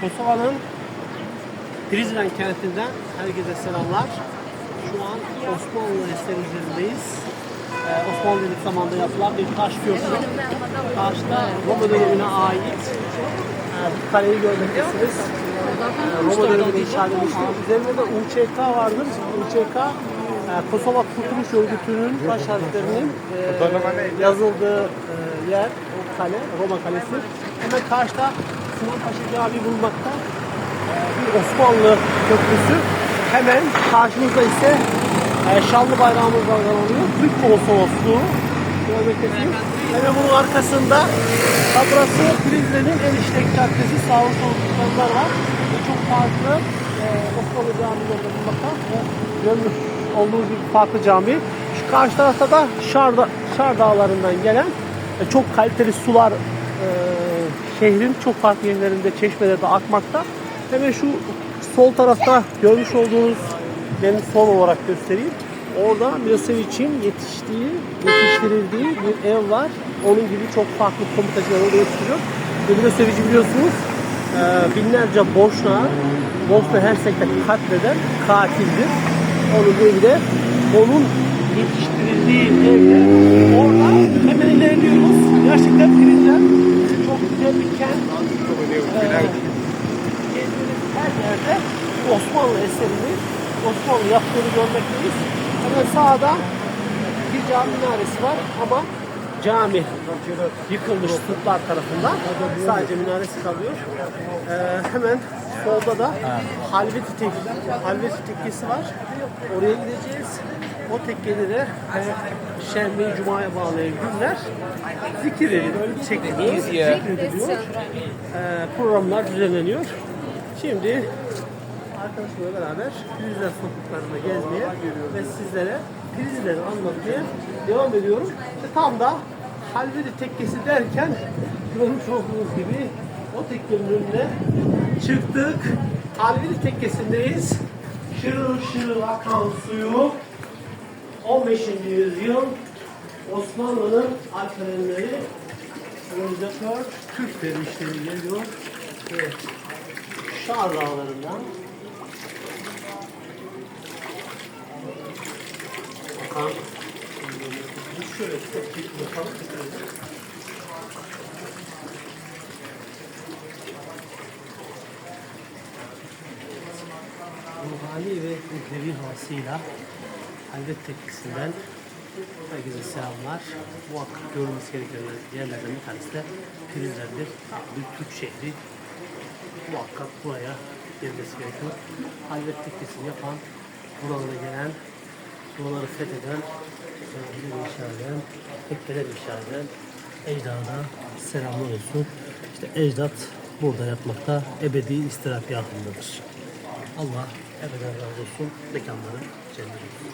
Kosova'nın Prizren kentinden herkese selamlar. Şu an Osmanlı eseri üzerindeyiz. Ee, Osmanlı dedik zamanda yapılan bir taş köprü. Taşta Roma dönemine ait e, kaleyi görmektesiniz. Ee, Roma döneminde inşa edilmiştir. Üzerinde de UÇK vardır. UÇK e, Kosova Kurtuluş Örgütü'nün baş harflerinin e, yazıldığı e, yer, o kale, Roma Kalesi. Hemen karşıda Sinan Paşa Camii bulunmakta. E, bir Osmanlı köprüsü. Hemen karşımızda ise e, şanlı bayrağımız dalgalanıyor. Türk konsolosluğu görmektesiniz. Hemen bunun arkasında da burası Prizren'in en işlek caddesi. Sollu dükkanlar var. Ve çok farklı e, Osmanlı camilerinde bulunmakta. Ve görmüş olduğunuz gibi farklı cami. Şu karşı tarafta da Şar, Şar Dağları'ndan gelen e, çok kaliteli sular e, şehrin çok farklı yerlerinde çeşmelerde akmakta. Hemen şu sol tarafta görmüş olduğunuz benim sol olarak göstereyim. Orada Milosevic'in yetiştiği, yetiştirildiği bir ev var. Onun gibi çok farklı komutajlar orada yetiştiriyor. Ve Milosevic'i biliyorsunuz e, binlerce Boşna, Bosna Hersek'te katleden katildir. Onun evi de onun yetiştirildiği evde. Orada hemen ilerliyoruz. Gerçekten Prizren çok güzel bir kent. Ee, gezdiğiniz her yerde Osmanlı eserini, Osmanlı yaptığını görmekteyiz. Hemen sağda bir cami minaresi var ama cami yıkılmış Türkler tarafından. Sadece minaresi kalıyor. Ee, hemen solda da Halveti, tek, Halveti tekkesi var. Oraya gideceğiz. O tekkede de Şenbeyi Cuma'ya bağlayan günler zikir ediliyor, çekiliyor, zikrediliyor. Ee, programlar düzenleniyor. Şimdi arkadaşlarla beraber Prizren sokaklarında gezmeye ve sizlere Prizren'i anlatmaya devam ediyorum. İşte tam da Halvedi Tekkesi derken görmüş olduğunuz gibi o tekkenin önüne çıktık. Halvedi Tekkesi'ndeyiz. Şırıl şırıl akan suyu 15. yüzyıl Osmanlı'nın alperenleri organizatör Türk dervişleri geliyor ve Şar Dağları'ndan şöyle tek bir bakalım. Ruhani ve uhrevi havasıyla Halvet Tekkesi'nden herkese selamlar. Muhakkak görülmesi gereken yerlerden bir tanesi de Prizren'dir. Bir Türk şehri. Muhakkak buraya gelmesi gerekiyor. Halvet Tekkesi'ni yapan, buralara gelen, buraları fetheden, camileri inşa eden, tekkeler inşa eden ecdada selamlar olsun. İşte ecdat burada yatmakta ebedi istirahatgahındadır. Allah ebeden razı olsun. Mekanları cennet olsun.